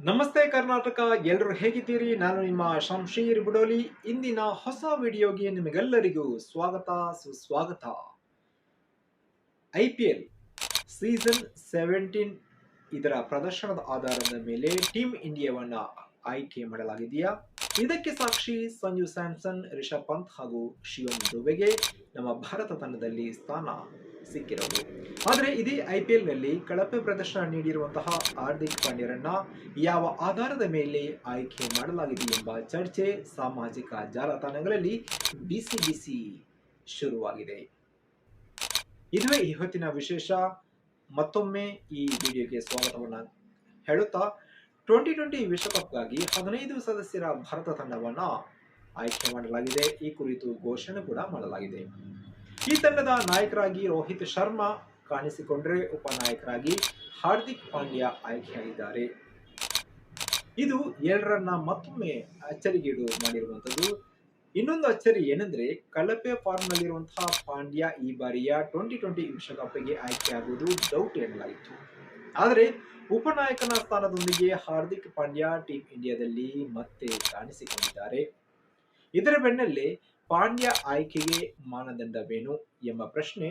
ನಮಸ್ತೆ ಕರ್ನಾಟಕ ಎಲ್ಲರೂ ಹೇಗಿದ್ದೀರಿ? ನಾನು ನಿಮ್ಮ ಶಂಶೀರ್ ಬುಡೋಲಿ. ಇಂದಿನ ಹೊಸ ವಿಡಿಯೋಗೆ ನಿಮಗೆಲ್ಲರಿಗೂ ಸ್ವಾಗತ, ಸುಸ್ವಾಗತ. I P L season seventeen ಇದರ ಪ್ರದರ್ಶನದ ಆಧಾರದ ಮೇಲೆ ಟೀಮ್ ಇಂಡಿಯಾವನ್ನ ಆಯ್ಕೆ ಮಾಡಲಾಗಿದೆಯಾ? ಇದಕ್ಕೆ ಸಾಕ್ಷಿ ಸಂಜು ಸ್ಯಾಮ್ಸನ್, ರಿಷಬ್ ಪಂತ್ ಹಾಗೂ ಶಿವನ್ ದುಬೆಗೆ ನಮ್ಮ ಭಾರತ ತಂಡದಲ್ಲಿ ಸ್ಥಾನ. ಸಿಕ್ಕಿರೋದು. ಆದರೆ ಇದೇ ಐ ಪಿ ಎಲ್ನಲ್ಲಿ ಕಳಪೆ ಪ್ರದರ್ಶನ ನೀಡಿರುವಂತಹ ಹಾರ್ದಿಕ್ ಪಾಂಡ್ಯರನ್ನ ಯಾವ ಆಧಾರದ ಮೇಲೆ ಆಯ್ಕೆ ಮಾಡಲಾಗಿದೆ ಎಂಬ ಚರ್ಚೆ ಸಾಮಾಜಿಕ ಜಾಲತಾಣಗಳಲ್ಲಿ ಬಿಸಿ ಬಿಸಿ ಶುರುವಾಗಿದೆ. ಇದುವೇ ಈ ಹೊತ್ತಿನ ವಿಶೇಷ. ಮತ್ತೊಮ್ಮೆ ಈ ವಿಡಿಯೋಗೆ ಸ್ವಾಗತವನ್ನು ಹೇಳುತ್ತಾ, ಟ್ವೆಂಟಿ ಟ್ವೆಂಟಿ ವಿಶ್ವಕಪ್ಗಾಗಿ ಹದಿನೈದು ಸದಸ್ಯರ ಭಾರತ ತಂಡವನ್ನ ಆಯ್ಕೆ ಮಾಡಲಾಗಿದೆ. ಈ ಕುರಿತು ಘೋಷಣೆ ಕೂಡ ಮಾಡಲಾಗಿದೆ. ಈ ತಂಡದ ನಾಯಕರಾಗಿ ರೋಹಿತ್ ಶರ್ಮಾ ಕಾಣಿಸಿಕೊಂಡ್ರೆ ಉಪನಾಯಕರಾಗಿ ಹಾರ್ದಿಕ್ ಪಾಂಡ್ಯ ಆಯ್ಕೆಯಾಗಿದ್ದಾರೆ. ಇದು ಎರಡರನ್ನ ಮತ್ತೊಮ್ಮೆ ಅಚ್ಚರಿಗೀಡು ಮಾಡಿರುವಂಥದ್ದು. ಇನ್ನೊಂದು ಅಚ್ಚರಿ ಏನಂದ್ರೆ, ಕಳಪೆ ಫಾರ್ಮ್ ನಲ್ಲಿರುವಂತಹ ಪಾಂಡ್ಯ ಈ ಬಾರಿಯ ಟ್ವೆಂಟಿ ಟ್ವೆಂಟಿ ವಿಶ್ವಕಪ್ಗೆ ಆಯ್ಕೆಯಾಗುವುದು ಡೌಟ್ ಎನ್ನಲಾಯಿತು ಆದರೆ, ಉಪನಾಯಕನ ಸ್ಥಾನದೊಂದಿಗೆ ಹಾರ್ದಿಕ್ ಪಾಂಡ್ಯ ಟೀಮ್ ಇಂಡಿಯಾದಲ್ಲಿ ಮತ್ತೆ ಕಾಣಿಸಿಕೊಂಡಿದ್ದಾರೆ. ಇದರ ಬೆನ್ನಲ್ಲೇ ಪಾಂಡ್ಯ ಆಯ್ಕೆಗೆ ಮಾನದಂಡವೇನು ಎಂಬ ಪ್ರಶ್ನೆ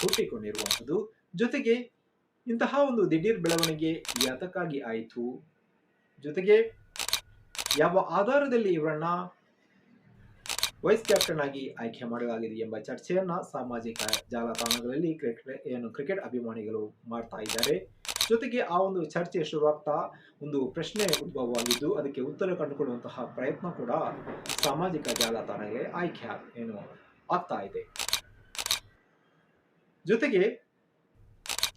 ಹುಟ್ಟಿಕೊಂಡಿರುವಂಥದ್ದು. ಜೊತೆಗೆ ಇಂತಹ ಒಂದು ದಿಢೀರ್ ಬೆಳವಣಿಗೆ ಯಾತಕ್ಕಾಗಿ ಆಯಿತು? ಜೊತೆಗೆ ಯಾವ ಆಧಾರದಲ್ಲಿ ಇವರನ್ನ ವೈಸ್ ಕ್ಯಾಪ್ಟನ್ ಆಗಿ ಆಯ್ಕೆ ಮಾಡಲಾಗಿದೆ ಎಂಬ ಚರ್ಚೆಯನ್ನ ಸಾಮಾಜಿಕ ಜಾಲತಾಣಗಳಲ್ಲಿ ಕ್ರಿಕೆಟ್, ಏನು ಕ್ರಿಕೆಟ್ ಅಭಿಮಾನಿಗಳು ಮಾಡ್ತಾ ಇದ್ದಾರೆ. ಜೊತೆಗೆ ಆ ಒಂದು ಚರ್ಚೆ ಶುರುವಾಗ್ತಾ ಒಂದು ಪ್ರಶ್ನೆ ಉದ್ಭವವಾಗಿದ್ದು, ಅದಕ್ಕೆ ಉತ್ತರ ಕಂಡುಕೊಳ್ಳುವಂತಹ ಪ್ರಯತ್ನ ಕೂಡ ಸಾಮಾಜಿಕ ಜಾಲತಾಣಗಳಿಗೆ ಆಯ್ಕೆ ಏನು ಆಗ್ತಾ ಇದೆ. ಜೊತೆಗೆ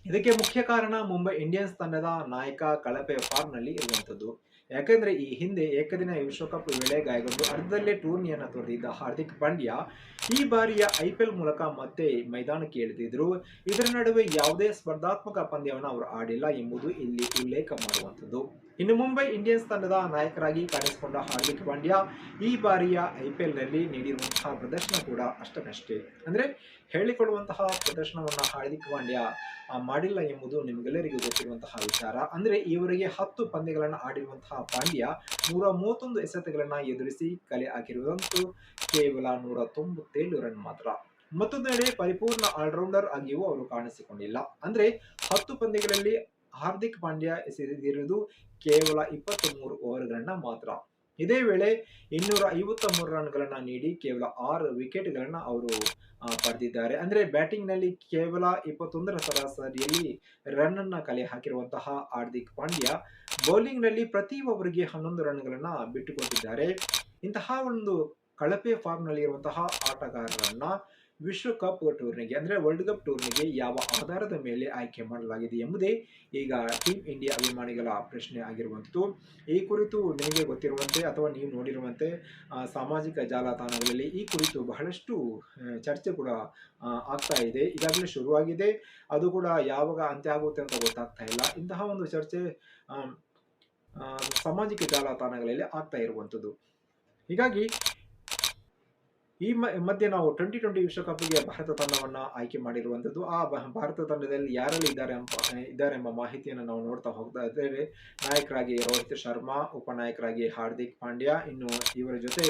ಇದಕ್ಕೆ ಮುಖ್ಯ ಕಾರಣ ಮುಂಬೈ ಇಂಡಿಯನ್ಸ್ ತಂಡದ ನಾಯಕ ಕಳಪೆ ಫಾರ್ಮ್ನಲ್ಲಿ ಇರುವಂತದ್ದು ಯಾಕಂದ್ರೆ ಈ ಹಿಂದೆ ಏಕದಿನ ವಿಶ್ವಕಪ್ ವೇಳೆ ಗಾಯಗೊಂಡು ಅರ್ಧದಲ್ಲೇ ಟೂರ್ನಿಯನ್ನು ತೊರೆದಿದ್ದ ಹಾರ್ದಿಕ್ ಪಾಂಡ್ಯ ಈ ಬಾರಿಯ ಐಪಿಎಲ್ ಮೂಲಕ ಮತ್ತೆ ಮೈದಾನಕ್ಕೆ ಇಳಿದಿದ್ರು. ಇದರ ನಡುವೆ ಯಾವುದೇ ಸ್ಪರ್ಧಾತ್ಮಕ ಪಂದ್ಯವನ್ನು ಅವರು ಆಡಿಲ್ಲ ಎಂಬುದು ಇಲ್ಲಿ ಉಲ್ಲೇಖ ಮಾಡುವಂಥದ್ದು. ಇನ್ನು ಮುಂಬೈ ಇಂಡಿಯನ್ಸ್ ತಂಡದ ನಾಯಕರಾಗಿ ಕಾಣಿಸಿಕೊಂಡ ಹಾರ್ದಿಕ್ ಪಾಂಡ್ಯ ಈ ಬಾರಿಯ ಐಪಿಎಲ್ನಲ್ಲಿ ನೀಡಿರುವಂತಹ ಪ್ರದರ್ಶನ ಕೂಡ ಅಷ್ಟಕ್ಕಷ್ಟೇ ಅಂದ್ರೆ ಹೇಳಿಕೊಳ್ಳುವಂತಹ ಪ್ರದರ್ಶನವನ್ನ ಹಾರ್ದಿಕ್ ಪಾಂಡ್ಯ ಮಾಡಿಲ್ಲ ಎಂಬುದು ನಿಮಗೆಲ್ಲರಿಗೂ ಗೊತ್ತಿರುವಂತಹ ವಿಚಾರ. ಅಂದ್ರೆ ಇವರಿಗೆ ಹತ್ತು ಪಂದ್ಯಗಳನ್ನು ಆಡಿರುವಂತಹ ಪಾಂಡ್ಯ ನೂರ ಮೂವತ್ತೊಂದು ಎಸೆತಗಳನ್ನ ಎದುರಿಸಿ ಕಲೆ ಹಾಕಿರುವುದಂತೂ ಕೇವಲ ನೂರ ತೊಂಬತ್ತೇಳು ರನ್ ಮಾತ್ರ. ಮತ್ತೊಂದೆಡೆ ಪರಿಪೂರ್ಣ ಆಲ್ರೌಂಡರ್ ಆಗಿಯೂ ಅವರು ಕಾಣಿಸಿಕೊಂಡಿಲ್ಲ. ಅಂದ್ರೆ ಹತ್ತು ಪಂದ್ಯಗಳಲ್ಲಿ ಹಾರ್ದಿಕ್ ಪಾಂಡ್ಯ ಎಸೆದಿರುವುದು ಕೇವಲ ಇಪ್ಪತ್ತ್ ಮೂರು ಓವರ್ಗಳನ್ನ ಮಾತ್ರ. ಇದೇ ವೇಳೆ ಇನ್ನೂರ ಐವತ್ತ ಮೂರು ರನ್ಗಳನ್ನ ನೀಡಿ ಕೇವಲ ಆರು ವಿಕೆಟ್ಗಳನ್ನ ಅವರು ಪಡೆದಿದ್ದಾರೆ. ಅಂದ್ರೆ ಬ್ಯಾಟಿಂಗ್ನಲ್ಲಿ ಕೇವಲ ಇಪ್ಪತ್ತೊಂದರ ಸರಾಸರಿಯಲ್ಲಿ ರನ್ ಅನ್ನ ಕಲೆ ಹಾಕಿರುವಂತಹ ಹಾರ್ದಿಕ್ ಪಾಂಡ್ಯ ಬೌಲಿಂಗ್ನಲ್ಲಿ ಪ್ರತಿ ಓವರ್ಗೆ ಹನ್ನೊಂದು ರನ್ಗಳನ್ನ ಬಿಟ್ಟುಕೊಟ್ಟಿದ್ದಾರೆ. ಇಂತಹ ಒಂದು ಕಳಪೆ ಫಾರ್ಮ್ನಲ್ಲಿ ವಿಶ್ವಕಪ್ ಟೂರ್ನಿಗೆ, ಅಂದರೆ ವರ್ಲ್ಡ್ ಕಪ್ ಟೂರ್ನಿಗೆ ಯಾವ ಆಧಾರದ ಮೇಲೆ ಆಯ್ಕೆ ಮಾಡಲಾಗಿದೆ ಎಂಬುದೇ ಈಗ ಟೀಮ್ ಇಂಡಿಯಾ ಅಭಿಮಾನಿಗಳ ಪ್ರಶ್ನೆ ಆಗಿರುವಂಥದ್ದು. ಈ ಕುರಿತು ನಿಮಗೆ ಗೊತ್ತಿರುವಂತೆ ಅಥವಾ ನೀವು ನೋಡಿರುವಂತೆ ಸಾಮಾಜಿಕ ಜಾಲತಾಣಗಳಲ್ಲಿ ಈ ಕುರಿತು ಬಹಳಷ್ಟು ಚರ್ಚೆ ಕೂಡ ಆಗ್ತಾ ಇದೆ. ಈಗಾಗಲೇ ಶುರುವಾಗಿದೆ. ಅದು ಕೂಡ ಯಾವಾಗ ಅಂತ್ಯ ಆಗುತ್ತೆ ಅಂತ ಗೊತ್ತಾಗ್ತಾ ಇಲ್ಲ. ಇಂತಹ ಒಂದು ಚರ್ಚೆ ಸಾಮಾಜಿಕ ಜಾಲತಾಣಗಳಲ್ಲಿ ಆಗ್ತಾ ಇರುವಂಥದ್ದು. ಹೀಗಾಗಿ ಈ ಮಧ್ಯೆ ನಾವು ಟ್ವೆಂಟಿ ಟ್ವೆಂಟಿ ವಿಶ್ವಕಪ್ಗೆ ಭಾರತ ತಂಡವನ್ನು ಆಯ್ಕೆ ಮಾಡಿರುವಂಥದ್ದು, ಆ ಭಾರತ ತಂಡದಲ್ಲಿ ಯಾರೆಲ್ಲ ಇದ್ದಾರೆ ಇದ್ದಾರೆ ಎಂಬ ಮಾಹಿತಿಯನ್ನು ನಾವು ನೋಡ್ತಾ ಹೋಗ್ತಾ ಇದ್ದೇವೆ. ನಾಯಕರಾಗಿ ರೋಹಿತ್ ಶರ್ಮಾ, ಉಪನಾಯಕರಾಗಿ ಹಾರ್ದಿಕ್ ಪಾಂಡ್ಯ, ಇನ್ನು ಇವರ ಜೊತೆ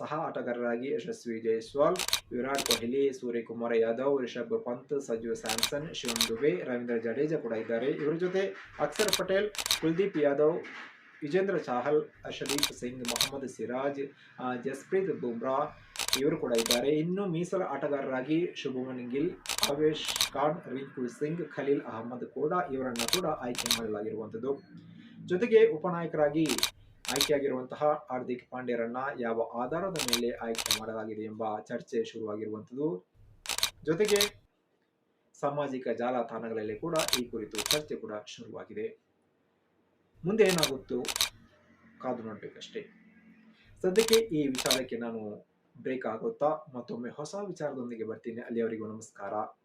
ಸಹ ಆಟಗಾರರಾಗಿ ಯಶಸ್ವಿ ಜೈಸ್ವಾಲ್, ವಿರಾಟ್ ಕೊಹ್ಲಿ, ಸೂರ್ಯಕುಮಾರ್ ಯಾದವ್, ರಿಷಬ್ ಪಂತ್ ಸಜು ಸ್ಯಾಮ್ಸನ್, ಶಿವನ್ ದುಬೆ, ರವೀಂದ್ರ ಜಡೇಜಾ ಕೂಡ ಇದ್ದಾರೆ. ಇವರ ಜೊತೆ ಅಕ್ಷರ್ ಪಟೇಲ್, ಕುಲ್ದೀಪ್ ಯಾದವ್, ವಿಜೇಂದ್ರ ಚಾಹಲ್, ಅಶದೀಪ್ ಸಿಂಗ್, ಮೊಹಮ್ಮದ್ ಸಿರಾಜ್ ಜಸ್ಪ್ರೀತ್ ಬುಮ್ರಾ ಇವರು ಕೂಡ ಇದ್ದಾರೆ. ಇನ್ನು ಮೀಸಲು ಆಟಗಾರರಾಗಿ ಶುಭಮನ್ ಗಿಲ್ ಆವೇಶ್ ಖಾನ್ ರಿಂಕು ಸಿಂಗ್, ಖಲೀಲ್ ಅಹಮದ್ ಕೂಡ ಇವರನ್ನ ಕೂಡ ಆಯ್ಕೆ ಮಾಡಲಾಗಿರುವಂಥದ್ದು. ಜೊತೆಗೆ ಉಪನಾಯಕರಾಗಿ ಆಯ್ಕೆಯಾಗಿರುವಂತಹ ಹಾರ್ದಿಕ್ ಪಾಂಡ್ಯರನ್ನ ಯಾವ ಆಧಾರದ ಮೇಲೆ ಆಯ್ಕೆ ಮಾಡಲಾಗಿದೆ ಎಂಬ ಚರ್ಚೆ ಶುರುವಾಗಿರುವಂಥದ್ದು. ಜೊತೆಗೆ ಸಾಮಾಜಿಕ ಜಾಲತಾಣಗಳಲ್ಲಿ ಕೂಡ ಈ ಕುರಿತು ಚರ್ಚೆ ಕೂಡ ಶುರುವಾಗಿದೆ. ಮುಂದೆ ಏನಾಗುತ್ತೋ ಕಾದು ನೋಡ್ಬೇಕಷ್ಟೇ. ಸದ್ಯಕ್ಕೆ ಈ ವಿಚಾರಕ್ಕೆ ನಾನು ಬ್ರೇಕ್ ಆಗುತ್ತಾ ಮತ್ತೊಮ್ಮೆ ಹೊಸ ವಿಚಾರದೊಂದಿಗೆ ಬರ್ತೀನಿ. ಅಲ್ಲಿಯವರೆಗೂ ನಮಸ್ಕಾರ.